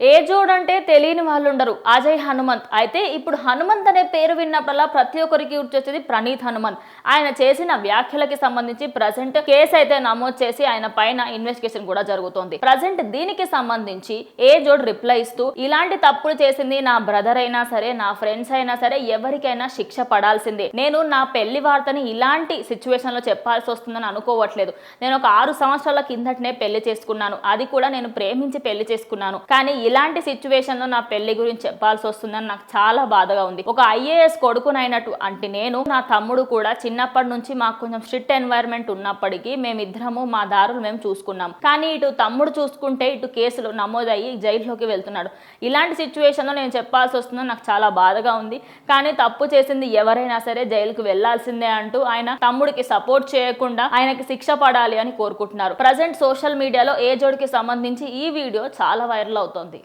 ఏజోడ్ అంటే తెలియని వాళ్ళు ఉండరు అజయ్ హనుమంత్. అయితే ఇప్పుడు హనుమంత్ అనే పేరు విన్నప్పుడల్లా ప్రతి ఒక్కరికి గుర్తొచ్చేది ప్రణీత్ హనుమంత్. ఆయన చేసిన వ్యాఖ్యలకి సంబంధించి ప్రజెంట్ కేసు అయితే నమోదు చేసి ఆయన పైన ఇన్వెస్టిగేషన్ కూడా జరుగుతోంది. ప్రజెంట్ దీనికి సంబంధించి ఏజోడ్ రిప్లై ఇస్తూ ఇలాంటి తప్పులు చేసింది నా బ్రదర్ అయినా సరే నా ఫ్రెండ్స్ అయినా సరే ఎవరికైనా శిక్ష పడాల్సిందే. నేను నా పెళ్ళి వార్తని ఇలాంటి సిచ్యువేషన్లో చెప్పాల్సి వస్తుందని అనుకోవట్లేదు. నేను ఒక ఆరు సంవత్సరాల కిందటనే పెళ్ళి చేసుకున్నాను. అది కూడా నేను ప్రేమించి పెళ్ళి చేసుకున్నాను. కానీ ఇలాంటి సిచ్యువేషన్లో నా పెళ్ళి గురించి చెప్పాల్సి వస్తుందని నాకు చాలా బాధగా ఉంది. ఒక ఐఏఎస్ కొడుకునైనట్టు అంటే నేను నా తమ్ముడు కూడా చిన్నప్పటి నుంచి మాకు కొంచెం స్ట్రిక్ట్ ఎన్వైరన్మెంట్ ఉన్నప్పటికీ మేమిద్దరము మా దారులు మేము చూసుకున్నాం. కానీ ఇటు తమ్ముడు చూసుకుంటే ఇటు కేసులు నమోదయ్యి జైల్లోకి వెళ్తున్నాడు. ఇలాంటి సిచ్యువేషన్లో నేను చెప్పాల్సి వస్తుందని నాకు చాలా బాధగా ఉంది. కానీ తప్పు చేసింది ఎవరైనా సరే జైలుకు వెళ్ళాల్సిందే అంటూ ఆయన తమ్ముడికి సపోర్ట్ చేయకుండా ఆయనకి శిక్ష పడాలి అని కోరుకుంటున్నారు. ప్రజెంట్ సోషల్ మీడియాలో ఏ జోడికి సంబంధించి ఈ వీడియో చాలా వైరల్ అవుతోంది.